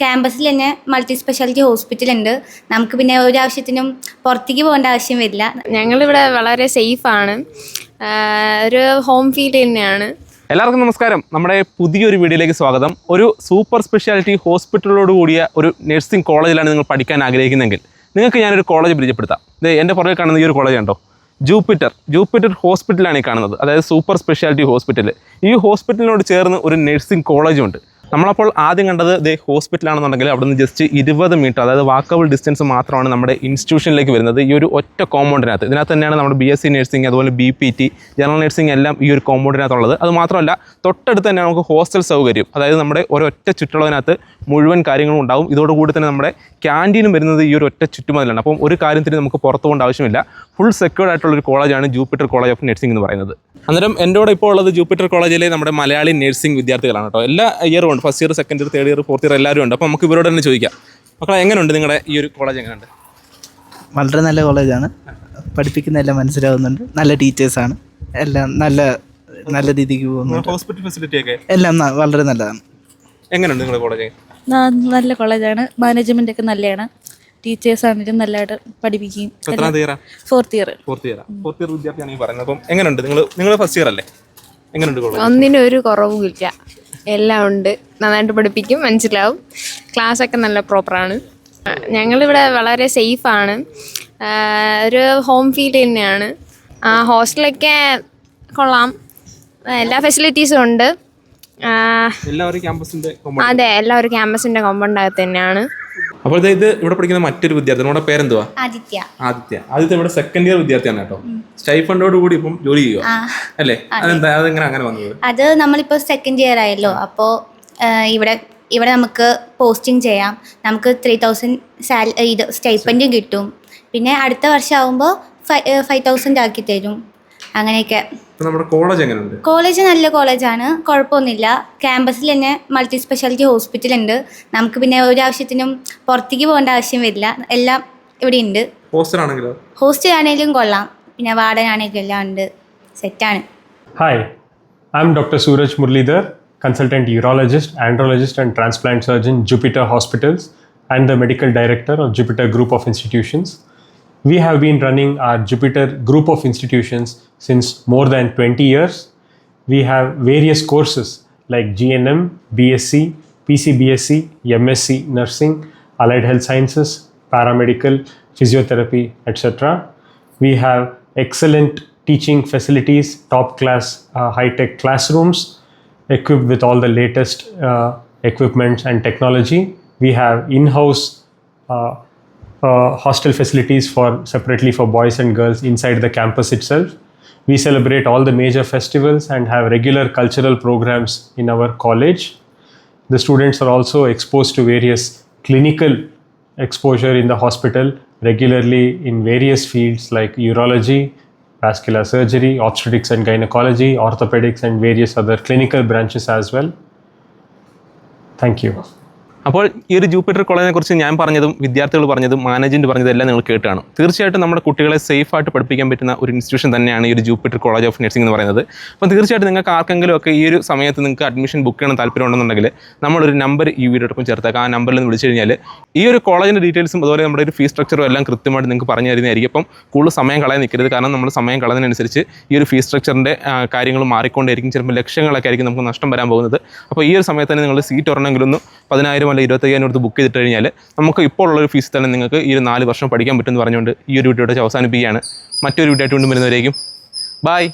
ക്യാമ്പസിൽ തന്നെ multi speciality hospital ഉണ്ട് നമുക്ക് പിന്നെ ഒരു ആവശ്യത്തിനും പുറത്തേക്ക് പോകേണ്ട ആവശ്യം വരില്ല. ഞങ്ങളിവിടെ വളരെ സേഫാണ്. ഒരു ഹോം ഫീൽ തന്നെയാണ്. എല്ലാവർക്കും നമസ്കാരം. നമ്മുടെ പുതിയൊരു വീഡിയോയിലേക്ക് സ്വാഗതം. ഒരു സൂപ്പർ സ്പെഷ്യാലിറ്റി ഹോസ്പിറ്റലോട് കൂടിയ ഒരു നഴ്സിംഗ് കോളേജിലാണ് നിങ്ങൾ പഠിക്കാൻ ആഗ്രഹിക്കുന്നതെങ്കിൽ നിങ്ങൾക്ക് ഞാനൊരു കോളേജ് പരിചയപ്പെടുത്താം. ഇത് എന്റെ പുറകെ കാണുന്ന ഈ ഒരു കോളേജ് ഉണ്ടോ ജൂപ്പിറ്റർ. ജൂപ്പിറ്റർ ഹോസ്പിറ്റലാണ് ഈ കാണുന്നത്. അതായത് സൂപ്പർ സ്പെഷ്യാലിറ്റി ഹോസ്പിറ്റൽ ഈ ഹോസ്പിറ്റലിനോട് ചേർന്ന് ഒരു നഴ്സിംഗ് കോളേജും ഉണ്ട് നമ്മളപ്പോൾ ആദ്യം കണ്ടത് ദേ ഹോസ്പിറ്റലാണെന്നുണ്ടെങ്കിൽ അവിടെ നിന്ന് ജസ്റ്റ് ഇരുപത് മീറ്റർ അതായത് വാക്കബിൾ ഡിസ്റ്റൻസ് മാത്രമാണ് നമ്മുടെ ഇൻസ്റ്റിറ്റ്യൂഷനിലേക്ക് വരുന്നത്. ഈ ഒരു ഒറ്റ കോമ്പൗണ്ടിനകത്ത് ഇതിനകത്ത് തന്നെയാണ് നമ്മുടെ ബി എസ് സി നഴ്സിംഗ് അതുപോലെ B P T general nursing എല്ലാം ഈ ഒരു കോമ്പൗണ്ടിനകത്തുള്ളത് അത് മാത്രമല്ല തൊട്ടടുത്ത് തന്നെ നമുക്ക് ഹോസ്റ്റൽ സൗകര്യം അതായത് നമ്മുടെ ഒരൊറ്റ ചുറ്റളവിനകത്ത് മുഴുവൻ കാര്യങ്ങളും ഉണ്ടാവും. ഇതോടുകൂടി തന്നെ നമ്മുടെ ക്യാന്റീനും വരുന്നത് ഈ ഒരു ഒറ്റ ചുറ്റുമതിലാണ്. അപ്പം ഒരു കാര്യത്തിന് നമുക്ക് പുറത്തു പോകേണ്ട ആവശ്യമില്ല. ഫുൾ സെക്യൂർഡ് ആയിട്ടുള്ള ഒരു കോളേജാണ് ജൂപ്പിറ്റർ കോളേജ് ഓഫ് നഴ്സിംഗ് എന്ന് പറയുന്നത്. അന്നേരം എന്റെ കൂടെ ഇപ്പോൾ ഉള്ളത് ജൂപ്പിറ്റർ കോളേജിലെ നമ്മുടെ മലയാളി നഴ്സിംഗ് വിദ്യാർത്ഥികളാണ് കേട്ടോ. എല്ലാ ഇയറും ഉണ്ട് first year second year third year fourth year എല്ലാവരും ഉണ്ട്. അപ്പോൾ നമുക്ക് ഇവരോട് തന്നെ ചോദിക്കാം. മക്കളെ എങ്ങനെയുണ്ട് നിങ്ങളുടെ ഈ ഒരു കോളേജ് എങ്ങനെയുണ്ട്? വളരെ നല്ല കോളേജാണ് പഠിപ്പിക്കുന്ന എല്ലാം മനസ്സിലാവുന്നുണ്ട്. നല്ല ടീച്ചേഴ്സാണ് എല്ലാം നല്ല നല്ല രീതിക്ക് പോകുന്നുണ്ട്. ഹോസ്പിറ്റൽ ഫെസിലിറ്റി ഒക്കെ? എല്ലാം വളരെ നല്ലതാണ്. എങ്ങനെയുണ്ട് നിങ്ങളുടെ കോളേജ് നല്ല കോളേജാണ് മാനേജ്മെന്റ് ഒക്കെ നല്ലതാണ് ടീച്ചേഴ്സ് ആണെങ്കിലും നല്ലതായിട്ട് പഠിപ്പിക്കുകയും fourth year fourth year fourth year വിദ്യാർത്ഥിയാണ് ഈ പറയുന്നത്. അപ്പം എങ്ങനെയുണ്ട്? നിങ്ങൾ നിങ്ങൾ ഫസ്റ്റ് ഇയർ അല്ലേ? എങ്ങനെയുണ്ട് കോളേജ് ഒന്നിനും ഒരു കുറവുമില്ല എല്ലാം ഉണ്ട്. നന്നായിട്ട് പഠിപ്പിക്കും മനസ്സിലാവും. ക്ലാസ്സൊക്കെ നല്ല പ്രോപ്പറാണ്. ഞങ്ങളിവിടെ വളരെ സേഫാണ്. ഒരു ഹോം ഫീൽ തന്നെയാണ്. ആ, ഹോസ്റ്റലൊക്കെ കൊള്ളാം. എല്ലാ ഫെസിലിറ്റീസും ഉണ്ട്. അതെ എല്ലാവരും ക്യാമ്പസിന്റെ ക്യാമ്പസിന്റെ കോമ്പൗണ്ടകത്ത് തന്നെയാണ്. അപ്പോൾ ഇത് ഇവിടെ പഠിക്കുന്ന മറ്റൊരു വിദ്യാർത്ഥി നമ്മുടെ പേരെന്തുവാ? ആദിത്യ. ആദിത്യ. ആദിത്യ ഇവിടെ സെക്കൻഡ് ഇയർ വിദ്യാർത്ഥിയാണ് കേട്ടോ. സ്റ്റൈഫണ്ടോട് കൂടി ഇപ്പം ജോലി ചെയ്യുക അല്ലേ? അതെന്താ? അതെങ്ങനെ അങ്ങനെ വന്നത്? അത് നമ്മളിപ്പോൾ സെക്കൻഡ് ഇയർ ആയല്ലോ. അപ്പോൾ ഇവിടെ ഇവിടെ നമുക്ക് പോസ്റ്റിംഗ് ചെയ്യാം. നമുക്ക് ത്രീ തൗസൻഡ് സാല ഇത് സ്റ്റൈപ്പൻഡും കിട്ടും. പിന്നെ അടുത്ത വർഷം ആകുമ്പോൾ ഫൈവ് തൗസൻഡ് ആക്കി തരും. അങ്ങനെയൊക്കെ. ഇപ്പൊ നമ്മുടെ കോളേജ് എങ്ങനെയുണ്ട് കോളേജ് നല്ല കോളേജാണ് കുഴപ്പമൊന്നുമില്ല. ക്യാമ്പസിൽ തന്നെ മൾട്ടി സ്പെഷ്യാലിറ്റി ഹോസ്പിറ്റൽ ഉണ്ട്. നമുക്ക് പിന്നെ ഒരു ആവശ്യത്തിനും പുറത്തേക്ക് പോകേണ്ട ആവശ്യം വരില്ല. എല്ലാം ഇവിടെ ഉണ്ട്. ഹോസ്റ്റൽ ആണെങ്കിലോ? ഹോസ്റ്റൽ ആണെങ്കിലും കൊള്ളാം. പിന്നെ വാർഡൻ ആണെങ്കിലും എല്ലാം ഉണ്ട്. സെറ്റാണ് hi I'm doctor Suraj Muralidhar consultant urologist andrologist and transplant surgeon Jupiter hospitals and the medical director of Jupiter group of Institutions. We have been running our Jupiter Group of Institutions since more than 20 years. We have various courses like GNM, BSc, PCBSc, MSc Nursing, Allied Health Sciences, Paramedical, Physiotherapy, etc. We have excellent teaching facilities, top class uh, high tech classrooms equipped with all the latest uh, equipments and technology. We have in house uh, uh, hostel facilities for separately for boys and girls inside the campus itself. We celebrate all the major festivals and have regular cultural programs in our college. The students are also exposed to various clinical exposure in the hospital regularly in various fields like urology, vascular surgery, obstetrics and gynecology, orthopedics, and various other clinical branches as well. Thank you. അപ്പോൾ ഈ ഒരു Jupiter കോളേജിനെ കുറിച്ച് ഞാൻ പറഞ്ഞതും വിദ്യാർത്ഥികൾ പറഞ്ഞതും management പറഞ്ഞതും എല്ലാം നിങ്ങൾ കേട്ടാണ് തീർച്ചയായിട്ടും നമ്മുടെ കുട്ടികളെ സേഫ് ആയിട്ട് പഠിപ്പിക്കാൻ പറ്റുന്ന ഒരു ഇൻസ്റ്റിറ്റ്യൂഷൻ തന്നെയാണ് ഈ ഒരു ജൂപ്പിറ്റർ കോളേജ് ഓഫ് നഴ്സിംഗ് എന്ന് പറയുന്നത്. അപ്പോൾ തീർച്ചയായിട്ടും നിങ്ങൾക്ക് ആർക്കെങ്കിലും ഒക്കെ ഈ ഒരു സമയത്ത് നിങ്ങൾക്ക് അഡ്മിഷൻ ബുക്ക് ചെയ്യണം താല്പര്യം ഉണ്ടെന്നുണ്ടെങ്കിൽ നമ്മളൊരു നമ്പർ ഈ വീഡിയോടൊപ്പം ചേർത്തേക്കാം ആ നമ്പറിൽ നിന്ന് വിളിച്ചു കഴിഞ്ഞാൽ ഈ ഒരു കോളേജിന്റെ ഡീറ്റെയിൽസും അതുപോലെ നമ്മുടെ ഒരു ഫീസ് സ്ട്രക്ചറും എല്ലാം കൃത്യമായിട്ട് നിങ്ങൾക്ക് പറഞ്ഞു തരുന്നതായിരിക്കും. അപ്പം കൂടുതൽ സമയം കളയാൻ നിൽക്കരുത്. കാരണം നമ്മൾ സമയം കളയുന്നതിനനുസരിച്ച് ഈ ഒരു ഫീസ് സ്ട്രക്ചറിന്റെ കാര്യങ്ങൾ മാറിക്കൊണ്ടേയിരിക്കും. ചിലപ്പോൾ ലക്ഷങ്ങളൊക്കെ ആയിരിക്കും നമുക്ക് നഷ്ടം വരാൻ പോകുന്നത്. അപ്പോൾ ഈ ഒരു സമയത്ത് തന്നെ നിങ്ങൾ സീറ്റ് ഒരെണ്ണമെങ്കിലൊന്ന് പതിനായിരം അല്ല ഇരുപത്തയ്യായിരം അടുത്ത് ബുക്ക് ചെയ്തിട്ട് കഴിഞ്ഞാൽ നമുക്ക് ഇപ്പോൾ ഉള്ളൊരു ഫീസ് തന്നെ നിങ്ങൾക്ക് ഈ ഒരു നാല് വർഷം പഠിക്കാൻ പറ്റുമെന്ന് പറഞ്ഞുകൊണ്ട് ഈ ഒരു വീഡിയോയുടെ അവസാനിപ്പിക്കുകയാണ്. മറ്റൊരു വീഡിയോ ആയിട്ട് വീണ്ടും വരുന്നവരേക്കും. ബായ്